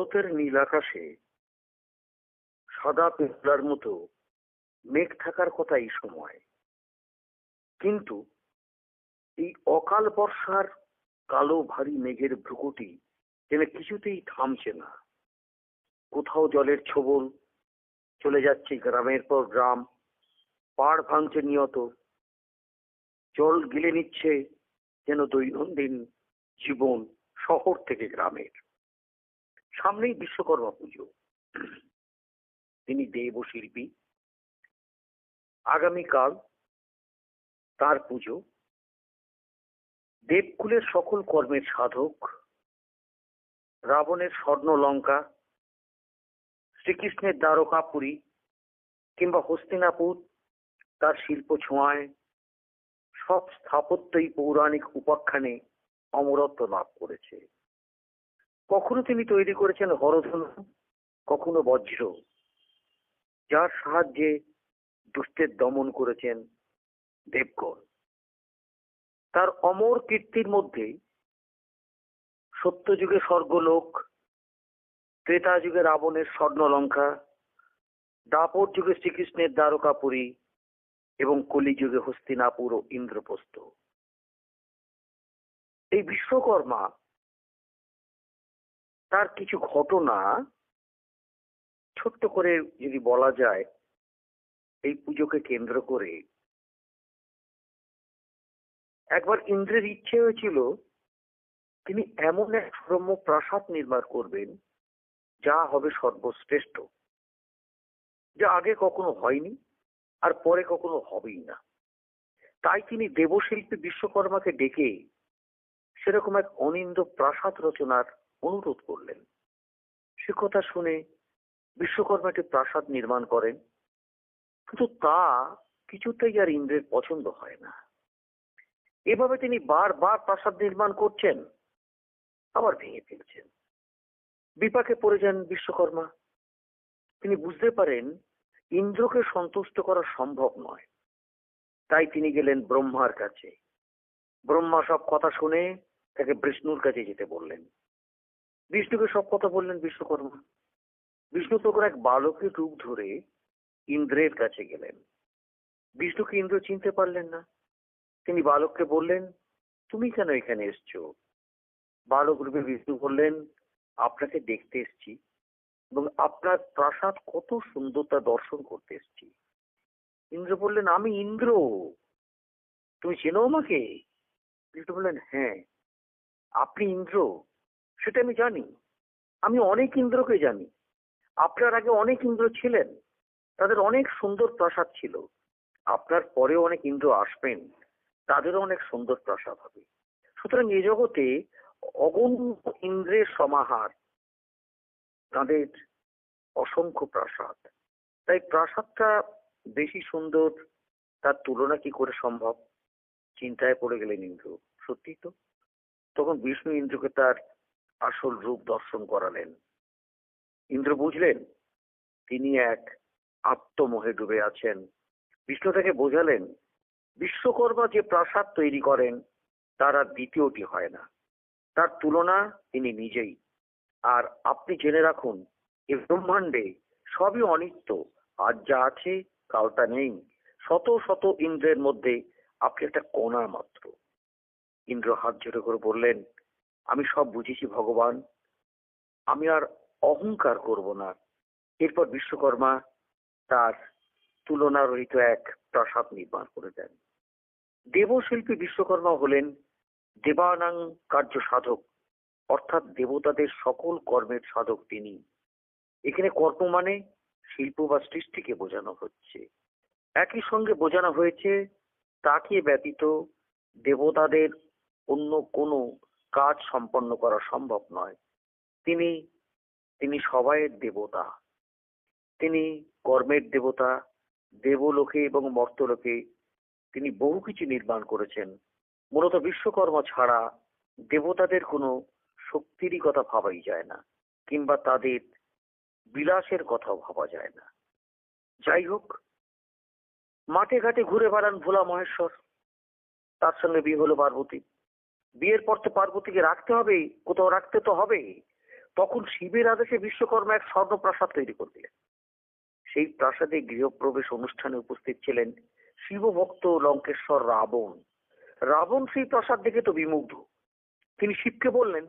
শরতের নীল আকাশে সাদা পেঁপলার মতো মেঘ থাকার কথা এই সময়। কিন্তু এই অকাল বর্ষার কালো ভারী মেঘের ভ্রুকুটি যেন কিছুতেই থামছে না। কোথাও জলের ছোবল চলে যাচ্ছে গ্রামের পর গ্রাম, পাড় ভাঙছে নিয়ত। জল গিলে নিচ্ছে যেন দৈনন্দিন জীবন শহর থেকে গ্রামের। সামনেই বিশ্বকর্মা পুজো। তিনি দেব শিল্পী আগামীকাল তার পুজো। দেবকুলের সকল কর্মের সাধক। রাবণের স্বর্ণ লঙ্কা শ্রীকৃষ্ণের দ্বারকাপুরী কিংবা হস্তিনাপুর তার শিল্প ছোঁয়ায় সব স্থাপত্যই পৌরাণিক উপাখ্যানে অমরত্ব লাভ করেছে। কখনো তিনি তৈরি করেছেন হরধনু, কখনো বজ্র, যার সাহায্যে দুষ্টের দমন করেছেন দেবগণ। তার অমর কীর্তির মধ্যে সত্যযুগে স্বর্গলোক ত্রেতা যুগে রাবণের স্বর্ণলঙ্কা, দাপর যুগে শ্রীকৃষ্ণের দ্বারকাপুরী এবং কলিযুগে হস্তিনাপুর ও ইন্দ্রপ্রস্থ। এই বিশ্বকর্মা তার কিছু ঘটনা ছোট্ট করে যদি বলা যায়, এই পুজোকে কেন্দ্র করে। একবার ইন্দ্রের ইচ্ছে হয়েছিল, তিনি এমন এক ব্রহ্ম প্রাসাদ নির্মাণ করবেন, যা হবে সর্বশ্রেষ্ঠ, যা আগে কখনো হয়নি, আর পরে কখনো হবেই না। তাই তিনি দেবশিল্পী বিশ্বকর্মাকে ডেকে সেরকম এক অনিন্দ প্রাসাদ রচনার অনুরোধ করলেন। সে কথা শুনে বিশ্বকর্মা একটি প্রাসাদ নির্মাণ করেন। কিন্তু তা কিছুতেই আর ইন্দ্রের পছন্দ হয় না। এভাবে তিনি বারবার প্রাসাদ নির্মাণ করছেন, আবার ভেঙে ফেলছেন। বিপাকে পড়ে যান বিশ্বকর্মা। তিনি বুঝতে পারেন, ইন্দ্রকে সন্তুষ্ট করা সম্ভব নয়। তাই তিনি গেলেন ব্রহ্মার কাছে। ব্রহ্মা সব কথা শুনে তাকে বিষ্ণুর কাছে যেতে বললেন। বিষ্ণুকে সব কথা বললেন বিশ্বকর্মা বিষ্ণু তখন এক বালকের রূপ ধরে ইন্দ্রের কাছে গেলেন। বিষ্ণুকে ইন্দ্র চিনতে পারলেন না। তিনি বালককে বললেন, তুমি কেন এখানে এসছো? বালক রূপে বিষ্ণু বললেন, আপনাকে দেখতে এসছি এবং আপনার প্রাসাদ কত সুন্দর তা দর্শন করতে এসছি। ইন্দ্র বললেন, আমি ইন্দ্র। তুমি চেনো আমাকে? বিষ্ণু বললেন হ্যাঁ আপনি ইন্দ্র। সেটা আমি জানি। আমি অনেক ইন্দ্রকে জানি। আপনার আগে অনেক ইন্দ্র ছিলেন। তাদের অনেক সুন্দর প্রাসাদ ছিল। আপনার পরে অনেক ইন্দ্র আসবেন। তাদেরও অনেক সুন্দর প্রাসাদ হবে। সুতরাং এ জগতে অগণিত ইন্দ্রের সমাহার, তাদের অসংখ্য প্রাসাদ। তাই প্রাসাদটা বেশি সুন্দর, তার তুলনা কি করে সম্ভব? চিন্তায় পড়ে গেলেন ইন্দ্র। সত্যি তো? তখন বিষ্ণু ইন্দ্রকে তার আসল রূপ দর্শন করালেন। ইন্দ্র বুঝলেন, তিনি এক আত্মমোহে ডুবে আছেন। বিষ্ণু তাকে বোঝালেন, বিশ্বকর্মা যে প্রাসাদ তৈরি করেন, তার আর দ্বিতীয়টি হয় না। তার তুলনা তিনি নিজেই। আর আপনি জেনে রাখুন, এ ব্রহ্মাণ্ডে সবই অনিত্য আজ যা আছে কালটা নেই। শত শত ইন্দ্রের মধ্যে আপনি একটা কণা মাত্র। ইন্দ্র হাত জোরে করে বললেন আমি সব বুঝেছি, ভগবান। আমি আর অহংকার করব না। এরপর বিশ্বকর্মা তার তুলনা রহিত এক প্রাসাদ নির্মাণ করে দেন। দেবশিল্পী বিশ্বকর্মা হলেন দেবানাং কার্য সাধক, অর্থাৎ দেবতাদের সকল কর্মের সাধক তিনি। এখানে কর্ম মানে শিল্প বা সৃষ্টিকে বোঝানো হচ্ছে। একই সঙ্গে বোঝানো হয়েছে, তাকে ব্যতীত দেবতাদের অন্য কোনো কাজ সম্পন্ন করা সম্ভব নয়। তিনি তিনি সবাইয়ের দেবতা। তিনি কর্মের দেবতা, দেবলোকে এবং মর্তলোকে তিনি বহু কিছু নির্মাণ করেছেন। মূলত বিশ্বকর্মা ছাড়া দেবতাদের কোনো শক্তিরই কথা ভাবাই যায় না, কিংবা তাদের বিলাসের কথাও ভাবা যায় না। যাই হোক, মাঠে ঘাটে ঘুরে বেড়ান ভোলা মহেশ্বর। তার সঙ্গে বিয়ে হলো পার্বতী। বিয়ের পর তো পার্বতীকে রাখতে হবে কোথাও রাখতে তো হবে তখন শিবের আদেশে বিশ্বকর্মা এক স্বর্ণপ্রাসাদ তৈরি করে দিলেন সেই প্রাসাদে গৃহপ্রবেশ অনুষ্ঠানে উপস্থিত ছিলেন শিবভক্ত লঙ্কেশ্বর রাবণ। রাবণ সেই প্রাসাদ দেখে তো বিমুগ্ধ। তিনি শিবকে বললেন,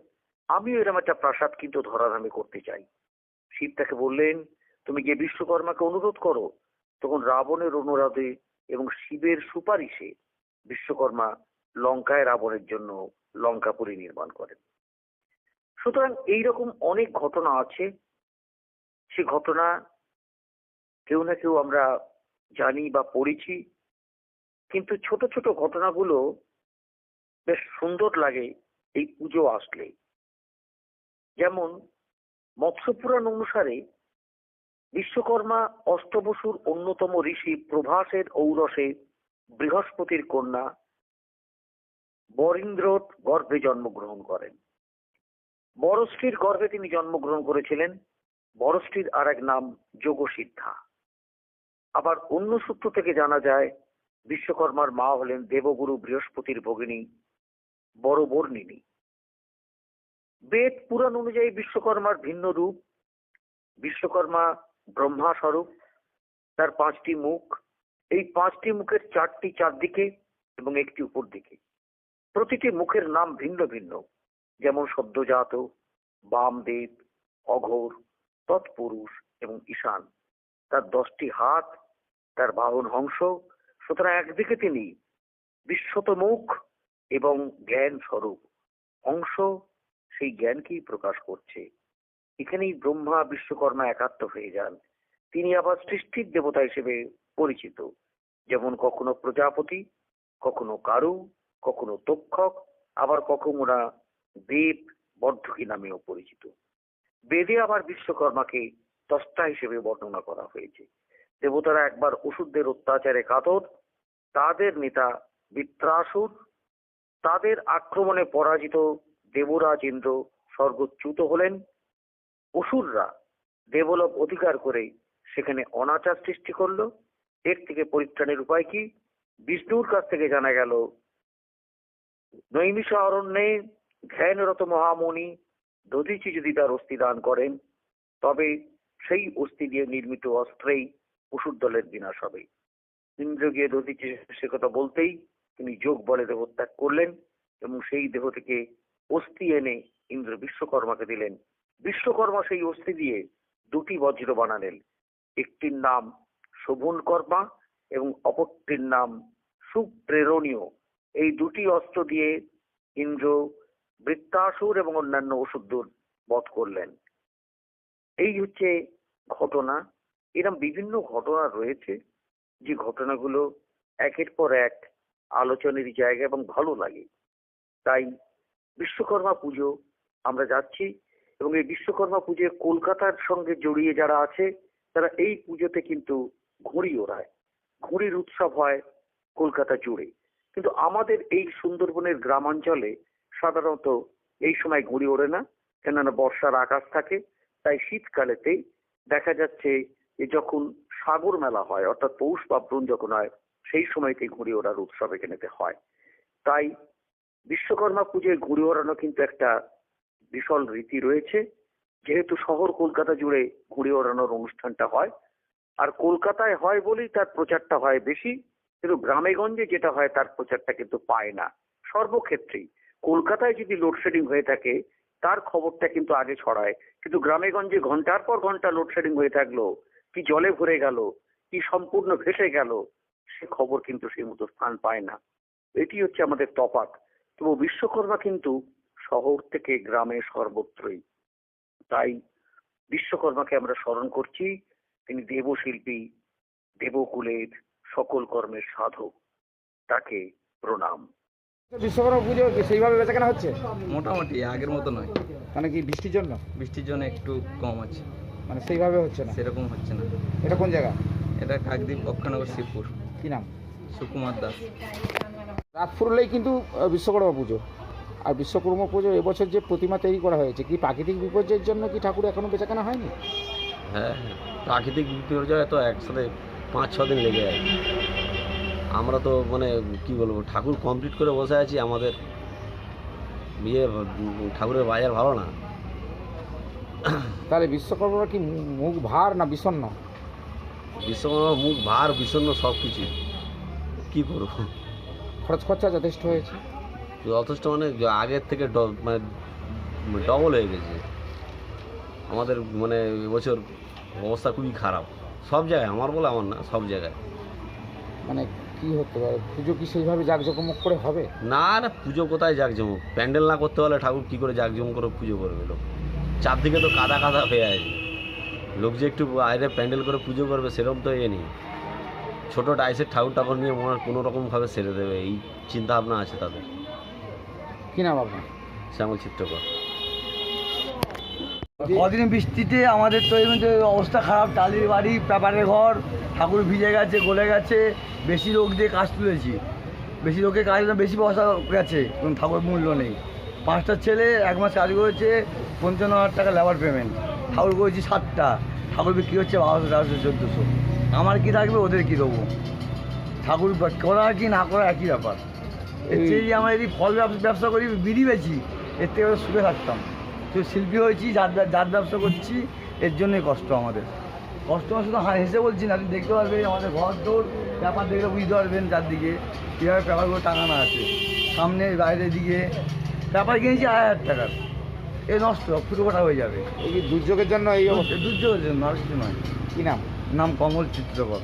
আমিও এরকম একটা প্রাসাদ কিন্তু ধরাধামে করতে চাই। শিব তাকে বললেন, তুমি গিয়ে বিশ্বকর্মাকে অনুরোধ করো। তখন রাবণের অনুরোধে এবং শিবের সুপারিশে বিশ্বকর্মা লঙ্কায় রাবণের জন্য লঙ্কাপুরী নির্মাণ করেন। সুতরাং এইরকম অনেক ঘটনা আছে। সে ঘটনা কেউ না কেউ আমরা জানি বা পড়েছি। কিন্তু ছোট ছোট ঘটনাগুলো বেশ সুন্দর লাগে এই পুজো আসলে। যেমন মৎস্যপুরাণ অনুসারে বিশ্বকর্মা অষ্টবসুর অন্যতম ঋষি প্রভাসের ঔরসে বৃহস্পতির কন্যা বরীন্দ্রর গর্ভে জন্মগ্রহণ করেন। বরশ্রীর গর্ভে তিনি জন্মগ্রহণ করেছিলেন। বরশ্রীর আর এক নাম যোগসিদ্ধা। আবার অন্য সূত্র থেকে জানা যায়, বিশ্বকর্মার মা হলেন দেবগুরু বৃহস্পতির ভগিনী বড় বর্ণিনী বেদ পুরাণ অনুযায়ী বিশ্বকর্মার ভিন্ন রূপ। বিশ্বকর্মা ব্রহ্মা স্বরূপ তার পাঁচটি মুখ। এই পাঁচটি মুখের চারটি চারদিকে এবং একটি উপর দিকে প্রতিটি মুখের নাম ভিন্ন ভিন্ন। যেমন সদ্যজাত, বামদেব, অঘোর, তৎপুরুষ এবং ঈশান। তার দশটি হাত, তার বাহন হংস সুতরাং একদিকে তিনি বিশ্বত মুখ এবং জ্ঞান স্বরূপ অংশ সেই জ্ঞানকেই প্রকাশ করছে। এখানেই ব্রহ্মা বিশ্বকর্মা একাত্ম হয়ে যান। তিনি আবার সৃষ্টির দেবতা হিসেবে পরিচিত। যেমন কখনো প্রজাপতি, কখনো কারু কখনো তক্ষক আবার কখনো না দেব বর্ধকী নামেও পরিচিত। বেদে আবার বিশ্বকর্মাকে তস্তা হিসেবে বর্ণনা করা হয়েছে। দেবতারা একবার ওষুধদের অত্যাচারে কাতর, তাদের নেতা বিত্রাসুর, তাদের আক্রমণে পরাজিত দেবরাজ ইন্দ্র স্বর্গচ্যুত হলেন। অসুররা দেবলোক অধিকার করে সেখানে অনাচার সৃষ্টি করল। এর থেকে পরিত্রাণের উপায় কি? বিষ্ণুর কাছ থেকে জানা গেল নৈমিষ অরণ্যে ধ্যানরত মহামণি দধিচি যদি তার অস্থি দান করেন, তবে সেই অস্থি দিয়ে নির্মিত অস্ত্রেই অসুর দলের বিনাশ হবে। ইন্দ্র গিয়ে দধিচি সে কথা বলতেই তিনি যোগ বলে দেহত্যাগ করলেন এবং সেই দেহ থেকে অস্থি এনে ইন্দ্র বিশ্বকর্মাকে দিলেন। বিশ্বকর্মা সেই অস্থি দিয়ে দুটি বজ্র বানালেন। একটির নাম শোভন কর্মা এবং অপরটির নাম সুপ্রেরণীয় এই দুটি অস্ত্র দিয়ে ইন্দ্র বৃত্তাসুর এবং অন্যান্য অসুরদের বধ করলেন। এই হচ্ছে ঘটনা। এরকম বিভিন্ন ঘটনা রয়েছে। যে ঘটনাগুলো একের পর এক আলোচনার জায়গা এবং ভালো লাগে। তাই বিশ্বকর্মা পুজো আমরা যাচ্ছি এবং এই বিশ্বকর্মা পুজো কলকাতার সঙ্গে জড়িয়ে যারা আছে, তারা এই পুজোতে কিন্তু ঘুড়ি ওড়ায়। ঘুড়ির উৎসব হয় কলকাতা জুড়ে। কিন্তু আমাদের এই সুন্দরবনের গ্রামাঞ্চলে সাধারণত এই সময় ঘুড়ি ওড়ে না, কেননা বর্ষার আকাশ থাকে, তাই শীতকালেতেই দেখা যাচ্ছে যে যখন সাগর মেলা হয়, অর্থাৎ পৌষ পার্বণ যখন হয়, সেই সময়তে ঘুড়ি ওড়ার উৎসব এখানেতে হয়। তাই বিশ্বকর্মা পুজোয় ঘুড়ি ওড়ানো কিন্তু একটা বিশাল রীতি রয়েছে। যেহেতু শহর কলকাতা জুড়ে ঘুড়ি ওড়ানোর অনুষ্ঠানটা হয়, আর কলকাতায় হয় বলেই তার প্রচারটা হয় বেশি। কিন্তু গ্রামেগঞ্জে যেটা হয়, তার প্রচারটা কিন্তু পায় না। সর্বক্ষেত্রেই। কলকাতায় যদি লোডশেডিং হয়ে থাকে, তার খবরটা কিন্তু আগে ছড়ায়। কিন্তু গ্রামেগঞ্জে ঘণ্টার পর ঘণ্টা লোডশেডিং হয়ে থাকল, কি জলে ভরে গেল, কি সম্পূর্ণ ভেসে গেল, সে খবর কিন্তু সেই মতো স্থান পায় না। এটি হচ্ছে আমাদের তফাৎ। তবু বিশ্বকর্মা কিন্তু শহর থেকে গ্রামে সর্বত্রই। তাই বিশ্বকর্মাকে আমরা স্মরণ করছি। তিনি দেবশিল্পী, দেবকুলের সকল কর্মের সাধক তাকে প্রণাম। বিশ্বকর্মা পুজো কি সেইভাবে বেচাকেনা হচ্ছে? মোটামুটি আগের মতো নয়। মানে কি বৃষ্টির জন্য? বৃষ্টির জন্য একটু কম আছে মানে সেইভাবে হচ্ছে না? সেরকম হচ্ছে না। এটা কোন জায়গা? এটা কাকদ্বীপ অক্ষনগর শিবপুর। কি নাম? সুকুমার দাস। রাত ফুরলেই কিন্তু বিশ্বকর্মা পুজো। আর বিশ্বকর্মা পুজো এবছর যে প্রতিমা তৈরি করা হয়েছে কি প্রাকৃতিক বিপর্যয়ের জন্য কি ঠাকুর এখনও বেচাকেনা হয়নি? হ্যাঁ। প্রাকৃতিক বিপর্যয় তো একসাথে পাঁচ ছ দিন লেগে যায় আমরা তো মানে কি বলব ঠাকুর কমপ্লিট করে বসে আছি আমাদের বিয়ে ঠাকুরের বাজার ভালো না। তাহলে বিশ্বকর্মারা কি মুখ ভার না বিষণ্ণ? বিশ্বকর্মা মুখ ভার বিষণ্ণ সব কিছু কী করব? খরচ খরচা যথেষ্ট হয়েছে? যথেষ্ট মানে আগের থেকে মানে ডবল হয়ে গেছে। আমাদের মানে এবছর অবস্থা খুবই খারাপ। সব জায়গায় আমার বলে আমার না সব জায়গায়। মানে কি হতে পারে? পুজো কি সেইভাবে জাঁকজমক করে হবে? না না পুজো কোথায় জাঁকজমক? প্যান্ডেল না করতে পারলে ঠাকুর কী করে জাঁকজমক করে পুজো করবে লোক? চারদিকে তো কাদা কাদা হয়ে আছে। লোক যে একটু বাইরে প্যান্ডেল করে পুজো করবে সেরকম তো এ নেই। ছোটো ডাইসের ঠাকুর ঠাকুর নিয়ে মনে হয় কোনো রকমভাবে সেরে দেবে এই চিন্তা ভাবনা আছে তাদের। কি নাম আপনার? শ্যামল চিত্রকর। কদিন বৃষ্টিতে আমাদের তো এমনি অবস্থা খারাপ টালির বাড়ি পেপারের ঘর ঠাকুর ভিজে গেছে গলে গেছে বেশি লোক দিয়ে কাজ তুলেছি। বেশি লোকের কাজ বেশি পয়সা গেছে কোনো ঠাকুর মূল্য নেই। পাঁচটা ছেলে এক মাস কাজ করেছে পঞ্চান্ন হাজার টাকা লেবার পেমেন্ট ঠাকুর করেছি সাতটা ঠাকুর বিক্রি হচ্ছে বারোশো তেরোশো চোদ্দোশো। আমার কি থাকবে ওদের কি দেবো? ঠাকুর করা কি না করা একই ব্যাপার। এর যে আমরা যদি ফল ব্যবসা ব্যবসা করি বিড়ি বেছি এর থেকে সুখে থাকতাম। তো শিল্পী হয়েছি যার যার ব্যবসা করছি এর জন্যই কষ্ট আমাদের। কষ্ট আমরা শুধু হেসে বলছি না আপনি দেখতে পারবেন আমাদের ঘর দৌড় ব্যাপার দেখলে বুঝতে পারবেন চারদিকে কীভাবে পেপারগুলো টাঙানো আছে। সামনে বাইরের দিকে পেপার কিনেছি আড়াই হাজার টাকার এ নষ্ট ফুটো কটা হয়ে যাবে। এই দুর্যোগের জন্য এই দুর্যোগের জন্য আর কিছু নয়। কি নাম? নাম কমল চিত্রকর।